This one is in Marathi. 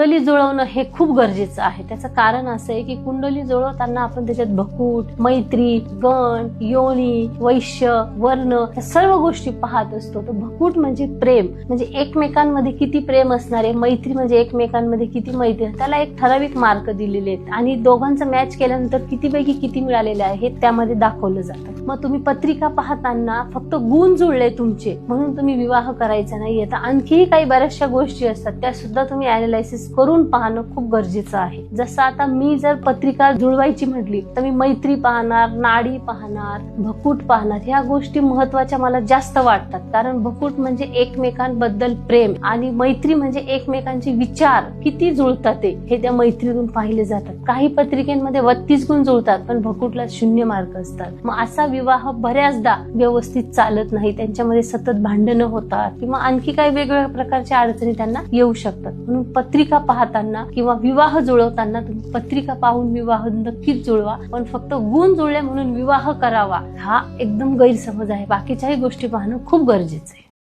कुंडली जुळवणं हे खूप गरजेचं आहे. त्याचं कारण असं आहे की कुंडली जुळवताना आपण त्याच्यात भकूट मैत्री गण योनी वैश्य वर्ण या सर्व गोष्टी पाहत असतो. तर भकूट म्हणजे प्रेम. म्हणजे एकमेकांमध्ये किती प्रेम असणार आहे? मैत्री म्हणजे एकमेकांमध्ये किती मैत्री त्याला एक ठराविक मार्क दिलेले आहेत. आणि दोघांचं मॅच केल्यानंतर कितीपैकी किती मिळालेले आहे हे त्यामध्ये दाखवलं जातं. मग तुम्ही पत्रिका पाहताना फक्त गुण जुळले तुमचे. म्हणून तुम्ही विवाह करायचा नाहीये. तर आणखीही काही बऱ्याचशा गोष्टी असतात. त्या सुद्धा तुम्ही अनालायसिस करून पाहणं खूप गरजेचं आहे. जसं आता मी जर पत्रिका जुळवायची म्हटली तर मी मैत्री पाहणार नाडी पाहणार भकूट पाहणार ह्या गोष्टी महत्त्वाच्या मला जास्त वाटतात. कारण भकूट म्हणजे एकमेकांबद्दल प्रेम आणि मैत्री म्हणजे एकमेकांचे विचार. किती जुळतात ते हे त्या मैत्रीतून पाहिले जातात. काही पत्रिकेमध्ये बत्तीस गुण जुळतात पण भकूटला शून्य मार्क असतात. मग असा विवाह बऱ्याचदा व्यवस्थित चालत नाही त्यांच्यामध्ये सतत भांडणं होतात किंवा आणखी काही वेगवेगळ्या प्रकारच्या अडचणी त्यांना येऊ शकतात. म्हणून पत्रिका पाहताना किंवा विवाह जुळवताना तुम्ही पत्रिका पाहून विवाह नक्कीच जुळवा पण फक्त गुण जुळले म्हणून विवाह करावा हा एकदम गैरसमज आहे. बाकीच्याही गोष्टी पाहणं खूप गरजेचं आहे.